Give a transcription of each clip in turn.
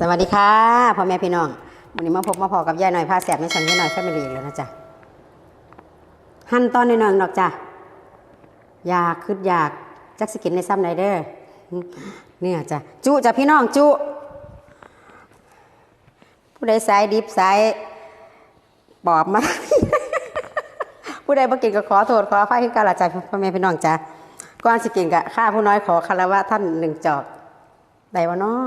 สวัสดีค่ะพ่อแม่พี่น้องวันนี้มาพบมาพอกับยายหน่อยพาแสบในช่องยายหน่อยแฟมิลี่แล้วนะจ๊ะหั่นตอนในนึ่งดอกจ้ะอยากคืดอยากจักสกินในซ้ำไหนเด้อเนี่ยจ้ะจุจ้ะพี่น้องจุ ผู้ใดสายดิบสายปอบมาผู้ใดบ่กินก็ขอโทษขออภัยขึ้นกันละจ้ะพ่อแม่พี่น้องจ้ะก่อนสกินกะข้าผู้น้อยขอคารวะท่านหนึ่งจอกได้วะเนาะ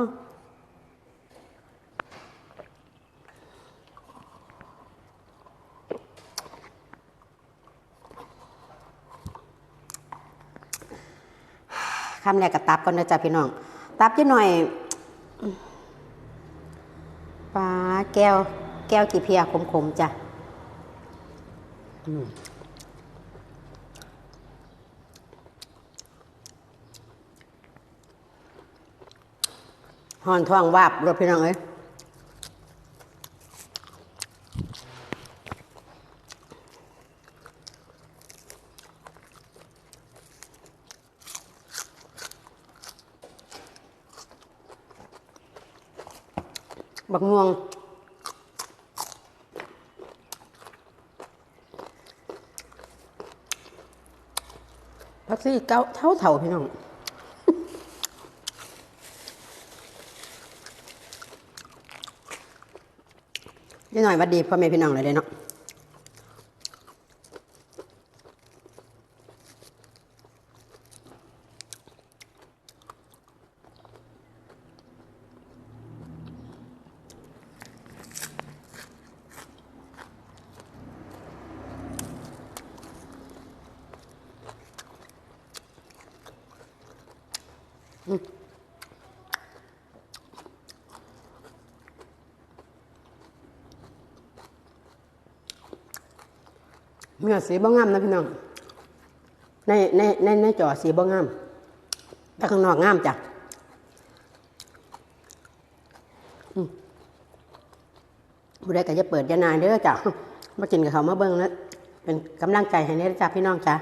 คำแรกกับตับก่อนนะจ๊ะพี่น้อง ตับยี่หน่อยปลาแก้ว แก้วกี่เพียขมๆจ้ะอืมหอนท้องวาบรถพี่น้องเอ้ย บักม่วง พักซี่เก้าเท่าเท่าพี่น้องยี่หน่อยวัดดีพ่อแม่พี่น้องเลยเนาะ เนื้อสีบ่งามนะพี่น้อง ในในในในจอสีบ่งาม แต่ข้างนอกงามจ้ะอืมผู้ใดก็จะเปิดยานายเด้อจ้ะมากินกับเขามาเบิ้งนะเป็นกำลังใจให้เด้อจ้ะพี่น้องจ้ะ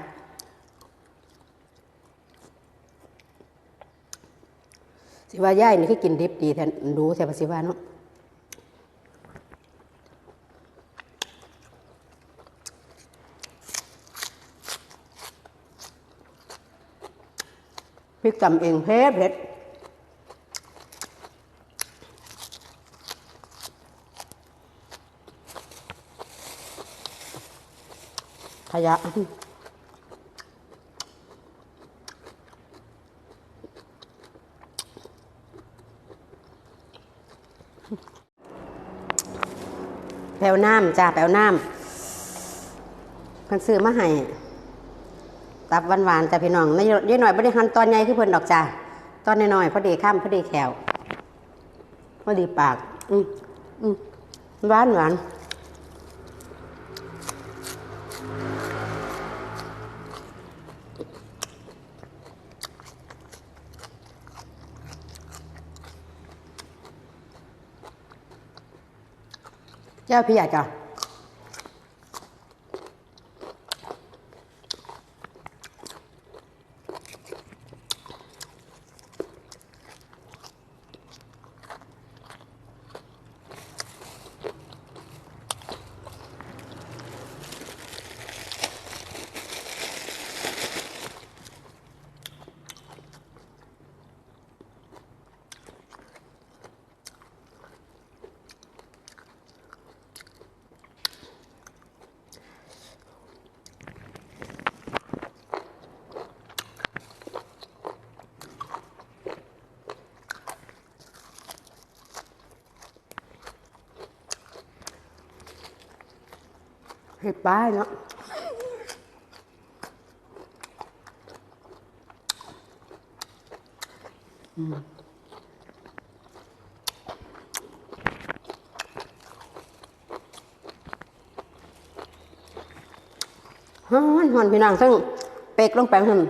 สิว่าย่ายนี่คือกินดิบดีแทนดูแทนภาษีว่าเนาะพริกตำเองเผ็ดเผ็ดขยะ แปลวน้ำจ้าแปลวน้ำเพิ่นซื้อมาให้ตับหวานหวานจ้าพี่น้องไม่เยอะหน่อยไม่ได้หั่นตอนใหญ่คือเพิ่นดอกจ้าตอนน้อยๆพอดีข้ามพอดีแขวพอดีปาก อืมอืมหวานหวาน เจ้าพี่ ใหญ่จ้ะเห็ดป้ายเนาะฮอนฮอนพี่นางซึ่งเป็กลงไปหึ่ม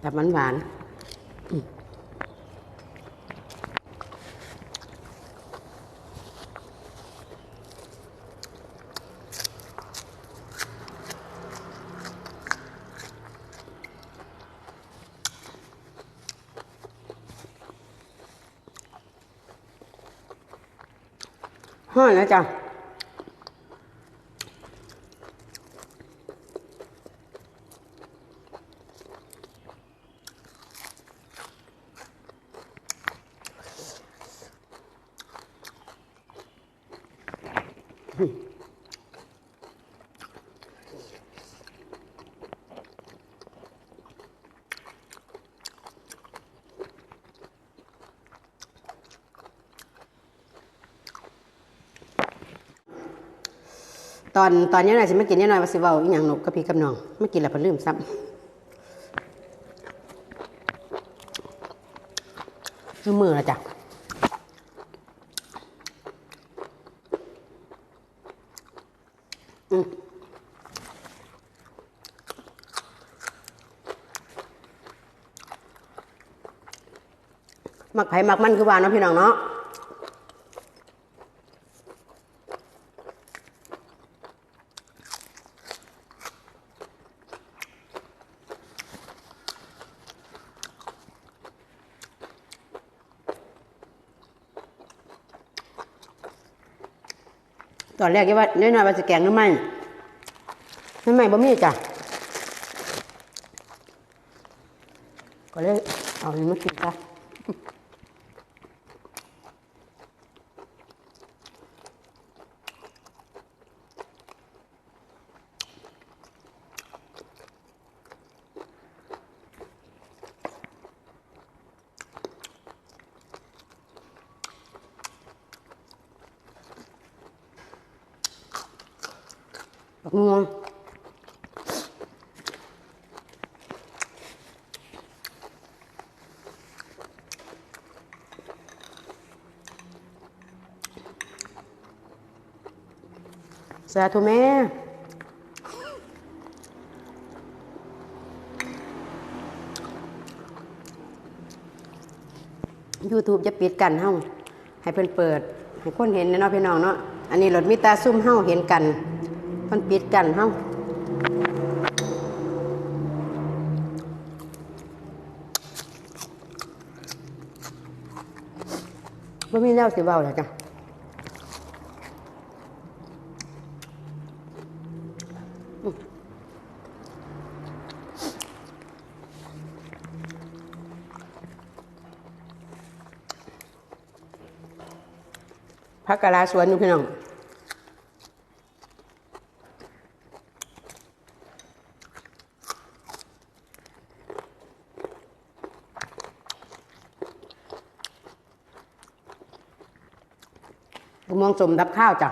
แบบหวานห้อนแล้วจ้ะ ตอนตอนนี้หน่อยสิมากินนี่หน่อยว่าสิเว้าอีหยังหนกกับพี่กับน้องไม่กินแล้วเพิ่นลืมซ้ำคือมือละจ้ะอืมมักไผ่มักมันคือว่าเนาะพี่น้องเนาะ ตอนแรกก็ว่าน้อยๆว่าจะแกงน้ำมันน้ำมันบ่มีจ้ะก็เลยเอาอันนี้มากินซะ บักม่วงสาธุแม่ YouTube จะปิดกันเฮาให้เพิ่อนเปิด ให้คนเห็นเนาะพี่น้องเนาะ อันนี้รถมีตาซุ่มเฮาเห็นกัน เพิ่นปิดกันเฮาบ่มีแนวสิเว้าแล้วจ้ะพักกะลาสวนอยู่พี่น้อง มะม่วงสมดับข้าวจ้ะ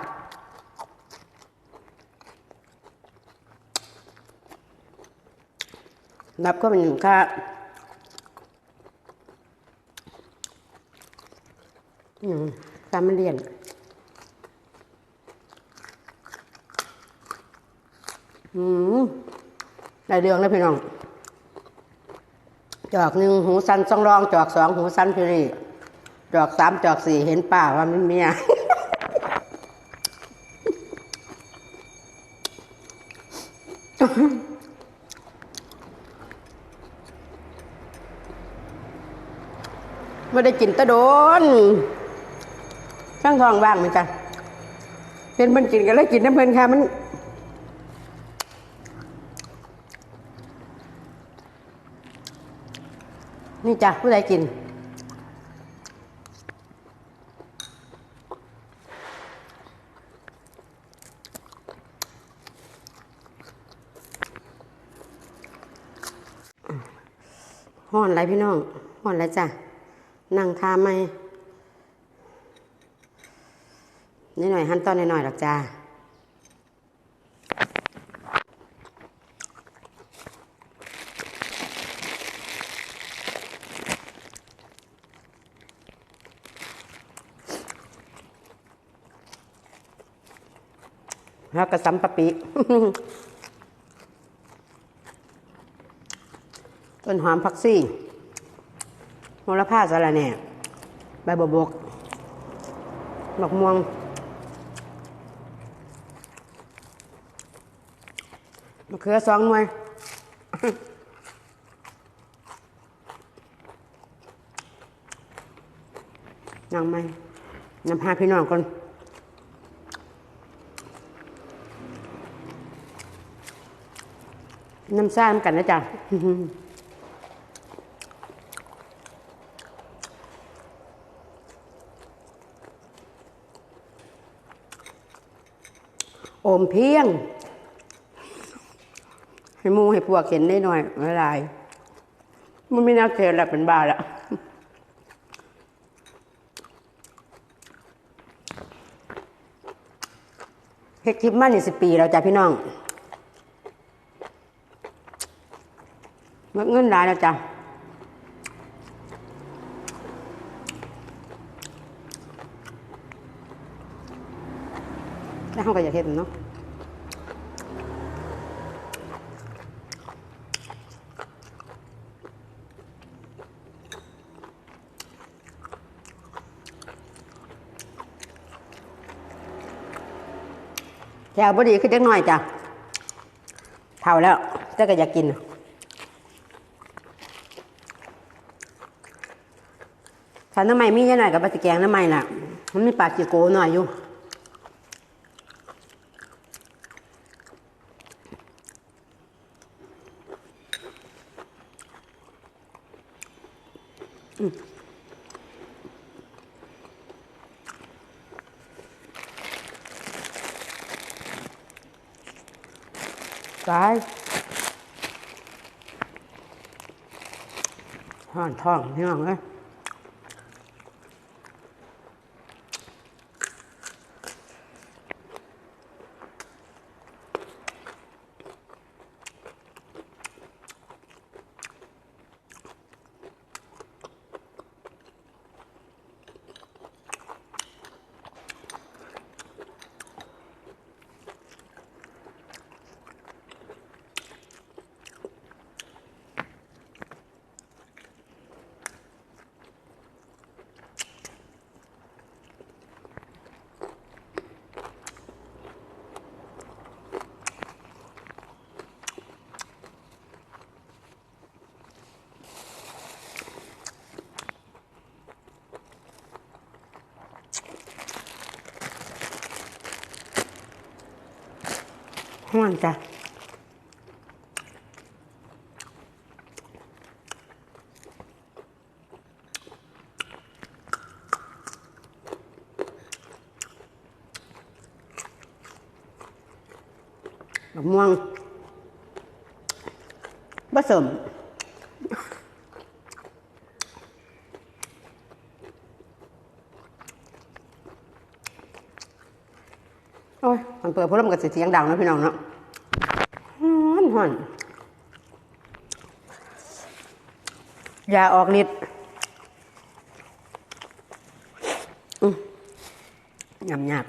ดับก็เป็นค่าอืมตามมันเรียนอืมได้เรื่องแล้วพี่น้อง จอกหนึ่งหูสันสองรอง จอกสองหูสันพี่นี่ จอกสามจอกสี่เห็นป่าว่ามันเมีย ไม่ได้กินตะโดนช่างทองว่างเหมือนกันเป็นมันกินกันแล้วกินน้ำเพลินค่ะมันนี่จ้ะผู้ใดกิน ห่อนไรพี่น้องห่อนไรจ้ะนั่งทาไหมนิดหน่อยหั่นตอนนิดหน่อยหรอกจ้าแล้วก็สัมปะปิ ต้นหอมผักซี่โหระพาสะระแหน่ใบบัวบกดอกม่วงมะเขือสองหน่วยยังไม่นำพาพี่น้องคนน้ำซ่ามกันนะจ๊ะ อมเพียง ให้มูให้พวกเห็นได้หน่อยไม่ลายมันไม่น่าเกลียดแหละเป็นบ้าละเฮ็ดคลิปมานี่สิปีแล้วจ้ะพี่น้องเงินหลายแล้วจ้ะแล้ว เขาก็อยากเห็นเนาะแถวบดีขึ้นเล็กน้อยจ้ะเท่าแล้วแต่ก็อยากกินถ้าน้ำใหม่มีเยอะหน่อยกับปลาตะแกงน้ำใหม่ล่ะ มันมีปลาจิโกหน่อยอยู่ ตายห่อนท้ องพี่น้ องเอ้ยห่อนจ้ะมะม่วงผสมโอ้ยมันเปิดพัดลมกับเสียงดังนะพี่น้องเนาะฮ้อนฮ้อนยาออกฤทธิ์ยำยาก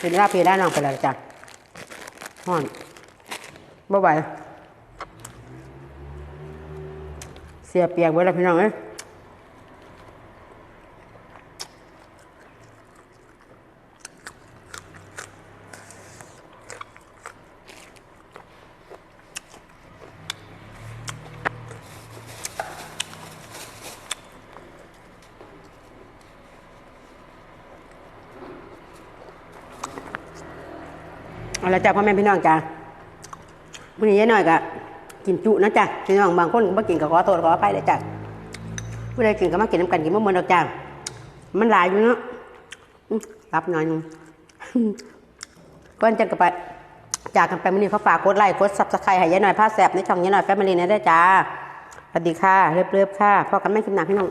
เป็นราเพได้น้องไปแล้วจ้ะห่อนบ่ไหวเสียเปียกไว้แล้วพี่น้องเอ้ย เอาละจ้ะพ่อแม่พี่น้องจ้ะวันนี้ยายหน่อยก็กินจุนะจ้ะพี่น้องบางคนก็บ่กินก็ขอโทษขออภัยเลยจ้ะผู้ใดกินก็มากินน้ำกันกินมะม่วงดอกจ้ะมันหลายอยู่เนาะรับหน่อยหนึงก่อนจะกลับไปจากกันไปวันนี้เขาฝากกดไลค์กดซับสไครต์ให้ยายหน่อยผ้าแสบในช่องยายหน่อยแฟมิลี่นะได้จ้าสวัสดีค่ะเรียบๆค่ะพอกันไม่คลิปหนักพี่น้อง